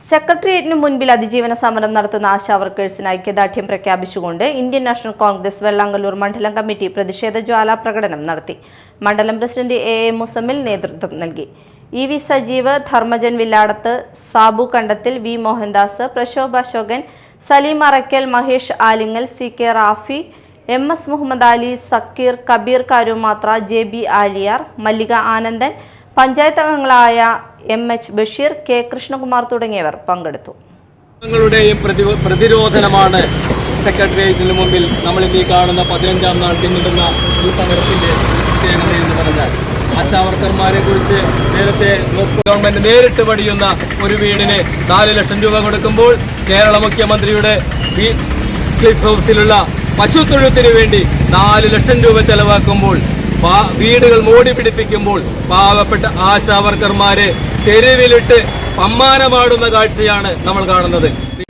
സെക്രട്ടേറിയറ്റിന് മുൻപിൽ അതിജീവന സമരം നടത്തുന്ന ആശാ വർക്കേഴ്സിന് ഐക്യദാർഢ്യം പ്രഖ്യാപിച്ചുകൊണ്ട് ഇന്ത്യൻ നാഷണൽ കോൺഗ്രസ് വെള്ളാങ്കല്ലൂർ മണ്ഡലം കമ്മിറ്റി പ്രതിഷേധ ജ്വാല പ്രകടനം നടത്തി. മണ്ഡലം പ്രസിഡന്റ് എ എ മുസമ്മിൽ നേതൃത്വം നൽകി. E V Sajeev Dharmajan Villadath Sabu Kandathil V Mohandas Prashobha Ashokan Saleem Arakkal Mahesh Alingal C K Rafi M S Muhammad Ali Sakkeer Kabeer Karumathra J B Aliyar Mallika Anandan panchayat അംഗങ്ങളായ M H Basheer K Krishnakumar തുടങ്ങിയവർ പങ്കെടുത്തു. ങ്ങളുടെയും പ്രതി പ്രതിരോധനമാണ് സെക്രട്ടേറിയറ്റിന് മുമ്പിൽ നമ്മൾ ഈ കാണുന്ന പതിനഞ്ചാം നാൾ പിന്നിടുന്ന ഈ സമരത്തിന്റെ പ്രത്യേകത എന്ന് പറഞ്ഞാൽ ആശാവർക്കർമാരെ കുറിച്ച് നേരത്തെ ഗവൺമെന്റ് നേരിട്ട് പടിയുന്ന ഒരു വീടിന് നാല് ലക്ഷം രൂപ കൊടുക്കുമ്പോൾ കേരള മുഖ്യമന്ത്രിയുടെ ക്ലിഫ് ഹൗസിലുള്ള പശു തൊഴുത്തിന് വേണ്ടി നാല് ലക്ഷം രൂപ ചെലവാക്കുമ്പോൾ വീടുകൾ മോടി പിടിപ്പിക്കുമ്പോൾ പാവപ്പെട്ട ആശാവർക്കർമാരെ തെരുവിലിട്ട് പമ്മാനമാടുന്ന കാഴ്ചയാണ് നമ്മൾ കാണുന്നത്.